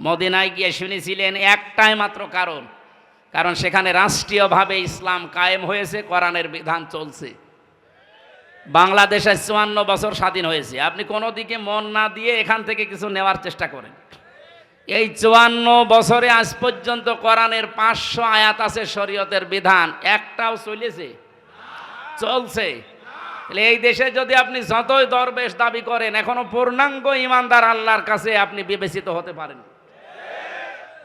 মদিনায় গিয়ে শুনেছিলেন, একটাই মাত্র কারণ। কারণ সেখানে রাষ্ট্রীয়ভাবে ইসলাম কায়েম হয়েছে, কোরআনের বিধান চলছে। বাংলাদেশে চুয়ান্ন বছর স্বাধীন হয়েছে। আপনি কোনো দিকে মন না দিয়ে এখান থেকে কিছু নেওয়ার চেষ্টা করেন। এই চুয়ান্ন বছরে আজ পর্যন্ত কোরআনের পাঁচশো আয়াত আছে শরীয়তের বিধান। একটাও চলেছে? চলছে। তাহলে এই দেশে যদি আপনি যতই দরবেশ দাবি করেন, এখনও পূর্ণাঙ্গ ইমানদার আল্লাহর কাছে আপনি বিবেচিত হতে পারেন।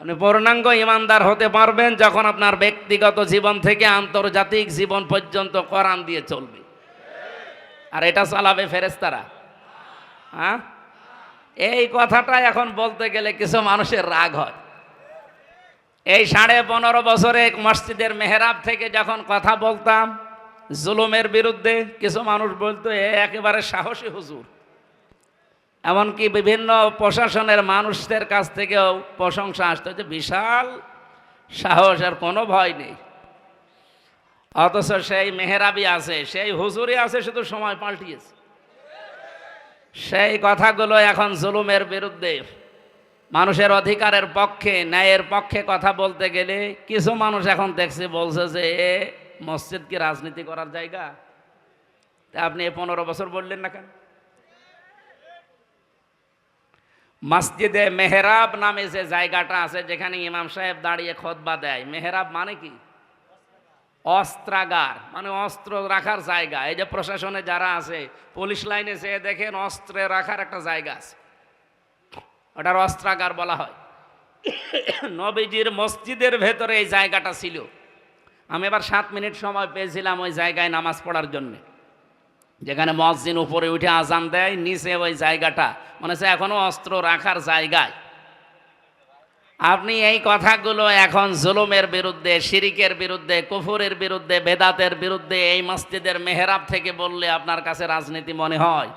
আপনি পূর্ণাঙ্গ ইমানদার হতে পারবেন যখন আপনার ব্যক্তিগত জীবন থেকে আন্তর্জাতিক জীবন পর্যন্ত কোরআন দিয়ে চলবে। আর এটা চালাবে ফেরেস্তারা হ্যাঁ? এই কথাটা এখন বলতে গেলে কিছু মানুষের রাগ হয়। এই সাড়ে পনেরো বছরে মসজিদের মেহরাব থেকে যখন কথা বলতাম, জুলুমের বিরুদ্ধে কিছু মানুষ বলতো, এ একেবারে সাহসী হুজুর। এমনকি বিভিন্ন প্রশাসনের মানুষদের কাছ থেকেও প্রশংসা আসতে যে বিশাল সাহস, আর কোনো ভয় নেই। অথচ সেই মেহরাবি আছে, সেই হুজুরি আছে, শুধু সময় পাল্টিয়েছে। সেই কথাগুলো এখন জুলুমের বিরুদ্ধে, মানুষের অধিকারের পক্ষে, ন্যায়ের পক্ষে কথা বলতে গেলে কিছু মানুষ এখন দেখছে, বলছে যে, এ, মসজিদ কি রাজনীতি করার জায়গা? তা আপনি পনেরো বছর বললেন না কেন? মসজিদে মেহরাব নামে যে জায়গাটা আছে, যেখানে ইমাম সাহেব দাঁড়িয়ে খোদবা দেয়। মেহরাব মানে কি? অস্ত্রাগার মানে অস্ত্র রাখার জায়গা। এই যে প্রশাসনে যারা আছে, পুলিশ লাইনে যেয়ে দেখেন অস্ত্রে রাখার একটা জায়গা আছে। ওটার অস্ত্রাগার বলা হয়। নবীজির মসজিদের ভেতরে এই জায়গাটা ছিল। আমি এবার সাত মিনিট সময় পেয়েছিলাম ওই জায়গায় নামাজ পড়ার জন্যে। যেখানে মসজিদ উপরে উঠে আজান দেয়, নিচে ওই জায়গাটা। মনে হচ্ছে এখনও অস্ত্র রাখার জায়গায়। আপনি এই কথাগুলো এখন জুলুমের বিরুদ্ধে, শিরিকের বিরুদ্ধে, কুফুরের বিরুদ্ধে, বেদাতের বিরুদ্ধে, এই মসজিদের মেহরাব থেকে বললে আপনার কাছে রাজনীতি মনে হয়?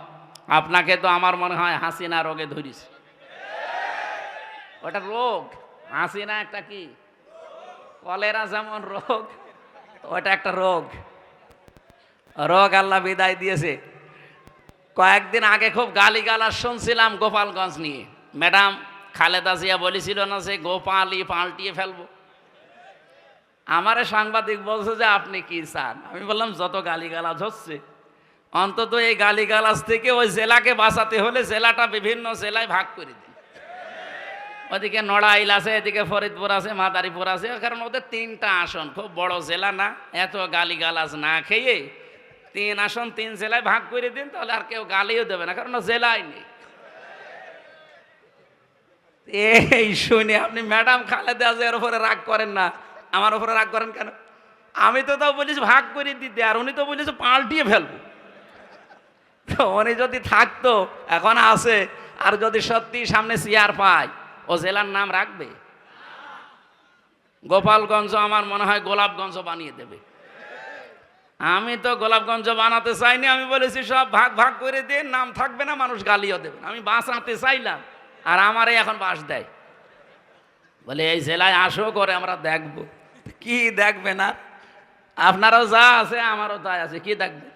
আপনাকে তো আমার মনে হয় হাসিনা রোগে ধরিছে ওটা রোগ। হাসিনা একটা কি? কলেরা যেমন রোগ, ওটা একটা রোগ। রোগ আল্লাহ বিদায় দিয়েছে। কয়েকদিন আগে খুব গালিগালাজ শুনছিলাম গোপালগঞ্জ নিয়ে। ম্যাডাম খালেদা জিয়া বলেছিল না যে গোপালই পাল্টিয়ে ফেলব। আমারে সাংবাদিক বলছে যে আপনি কি চান? আমি বললাম, যত গালিগালাজ হচ্ছে, অন্তত এই গালিগালাজ থেকে ওই জেলাকে বাঁচাতে হলে জেলাটা বিভিন্ন জেলায় ভাগ করে দিন। ওদিকে নড়াইল আছে, এদিকে ফরিদপুর আছে, মাদারীপুর আছে, কারণ ওদের তিনটা আসন, খুব বড় জেলা না। এত গালিগালাজ না খেয়ে তিন আসন, তিন জেলায় ভাগ করে দিন, তাহলে আর কেউ গালিও দেবে না, কারণ জেলায় নেই। এই শুনে আপনি ম্যাডাম খালেদা জিয়ার উপরে রাগ করেন না, আমার উপরে রাগ করেন কেন? আমি তো তাও বলিস ভাগ করে দিতে, আর উনি তো বলিস পাল্টিয়ে ফেলব। তো উনি যদি থাকতো, এখন আছে, আর যদি সত্যি সামনে চেয়ার পায়, ও জেলার নাম রাখবে? গোপালগঞ্জ আমার মনে হয় গোলাপগঞ্জ বানিয়ে দেবে। আমি তো গোলাপগঞ্জ বানাতে চাইনি, আমি বলেছি সব ভাগ ভাগ করে দিয়ে নাম থাকবে না, মানুষ গালিও দেবে। আমি বাঁচাতে চাইলাম, আর আমারে এখন বাস দেয়। বলে, এই জেলায় আসো করে আমরা দেখব। কি দেখবে না? আপনারও যা আছে, আমারও তাই আছে, কি দেখবে?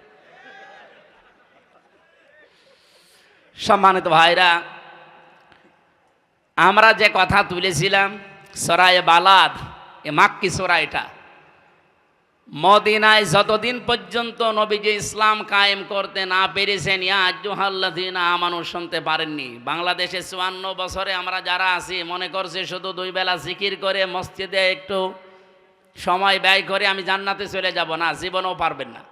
সম্মানিত ভাইরা, আমরা যে কথা তুলেছিলাম সরায় বালাদ, এ মাক্কি সরাইটা মদিনায় যতদিন পর্যন্ত নবীজি ইসলাম কায়েম করতে না পেরেছেন ইয়াজুহাল্লাদিন আমানু, শুনতে পারেননি। বাংলাদেশে চুয়ান্ন বছরে আমরা যারা আছি, মনে করছে শুধু দুই বেলা জিকির করে মসজিদে একটু সময় ব্যয় করে আমি জান্নাতে চলে যাব না, জীবনেও পারবেন না।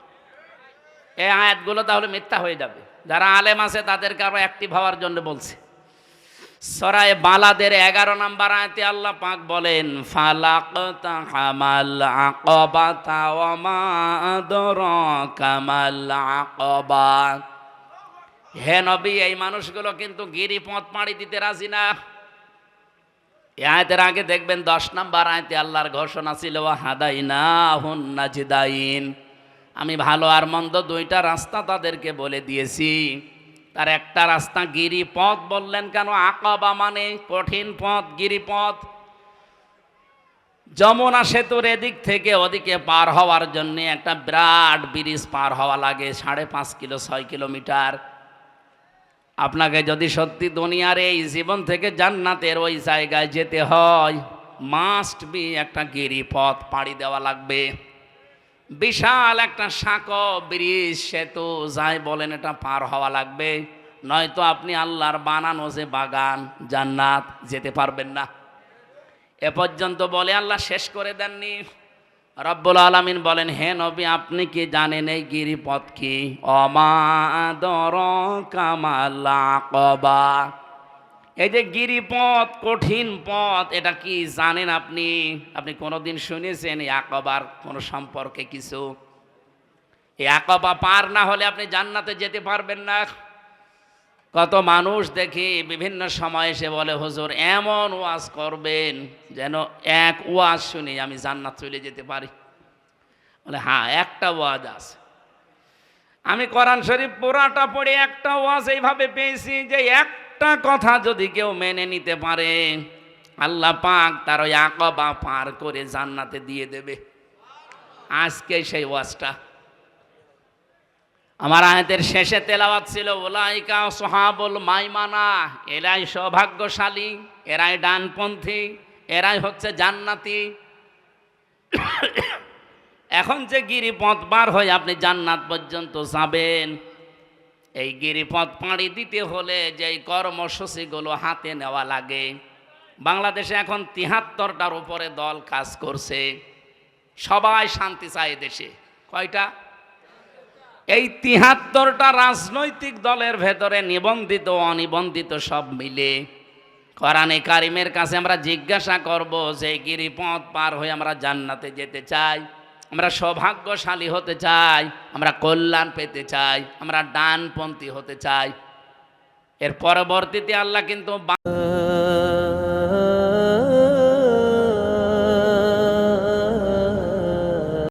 এই আয়াতগুলো তাহলে মিথ্যা হয়ে যাবে। যারা আলেম আছে, তাদেরকে আরও অ্যাক্টিভ হওয়ার জন্য বলছে। সরায় বালাদের এগারো নাম্বার আয়তে আল্লাহ পাক বলেন ফালাক হামাল আকবাতা ওমা কামাল আকবা। হে নবী, এই মানুষগুলো কিন্তু গিরিপথ পাড়ি দিতে রাজি না। আয়তের আগে দেখবেন দশ নাম্বার আয়তে আল্লাহর ঘোষণা ছিল হাদাইনা হুন নাজিদাইন। আমি ভালো আর মন্দ দুইটা রাস্তা তাদেরকে বলে দিয়েছি। তার একটা রাস্তা গিরিপথ বললেন কেন? আকাবা মানে কঠিন পথ, গিরিপথ। যমুনা সেতুর এদিক থেকে ওদিকে পার হওয়ার জন্য একটা বিরাট ব্রিজ পার হওয়া লাগে, সাড়ে পাঁচ কিলো, ছয় কিলোমিটার। আপনাকে যদি সত্যি দুনিয়ার এই জীবন থেকে জান্নাতের ওই জায়গায় যেতে হয় মাস্ট বি একটা গিরিপথ পাড়ি দেওয়া লাগবে। বিশাল একটা সাঁক ব্রিজ সেতু যাই বলেন এটা পার হওয়া লাগবে। নয়তো আপনি আল্লাহর বানানো যে বাগান, জান্নাত, যেতে পারবেন না। এ পর্যন্ত বলে আল্লাহ শেষ করে দেননি। রব্বুল আলমিন বলেন, হে নবী, আপনি কি জানেন এই গিরিপথ কি? অমাদর কামালা কবা এই যে গিরিপথ, কঠিন পথ, এটা কি জানেন আপনি? আপনি কোনোদিন শুনেছেন এই আকবার? কোনো সম্পর্কে কিছু? এই আকবা পার না হলে আপনি জান্নাতে যেতে পারবেন না। কত মানুষ দেখি বিভিন্ন সময় এসে বলে, হুজুর, এমন ওয়াজ করবেন যেন এক ওয়াজ শুনে আমি জান্নাত চলে যেতে পারি। বলে হ্যাঁ একটা ওয়াজ আছে। আমি কোরআন শরীফ পুরাটা পড়ে একটা ওয়াজ এইভাবে পেয়েছি যে একটা কথা যদি কেউ মেনে নিতে পারে, আল্লাহ পাক তার ওই আকবা পার করে জান্নাতে দিয়ে দেবে। আজকে সেই ওয়াজটা। আমার আয়াতের শেষে তেলাওয়াত ছিল ওলাইকা সোহাবুল মাইমানা, এরাই সৌভাগ্যশালী, এরাই ডানপন্থী, এরাই হচ্ছে জান্নাতি। এখন যে গিরিপথ বার হয়ে আপনি জান্নাত পর্যন্ত যাবেন এই গিরিপথ পাড়ি দিতে হলে যে এই কর্মসূচিগুলো হাতে নেওয়া লাগে। বাংলাদেশে এখন তিহাত্তরটার উপরে দল কাজ করছে। সবাই শান্তি চায় দেশে। কয়টা? এই তিহাত্তরটা রাজনৈতিক দলের ভেতরে নিবন্ধিত, অনিবন্ধিত সব মিলে। কোরআনে কারিমের কাছে আমরা জিজ্ঞাসা করব, যে গিরিপথ পার হয়ে আমরা জান্নাতে যেতে চাই? আমরা সৌভাগ্যশালী হতে চাই, আমরা কল্যাণ পেতে চাই, আমরা ডানপন্থী হতে চাই। এর পরবর্তীতে আল্লাহ কিন্তু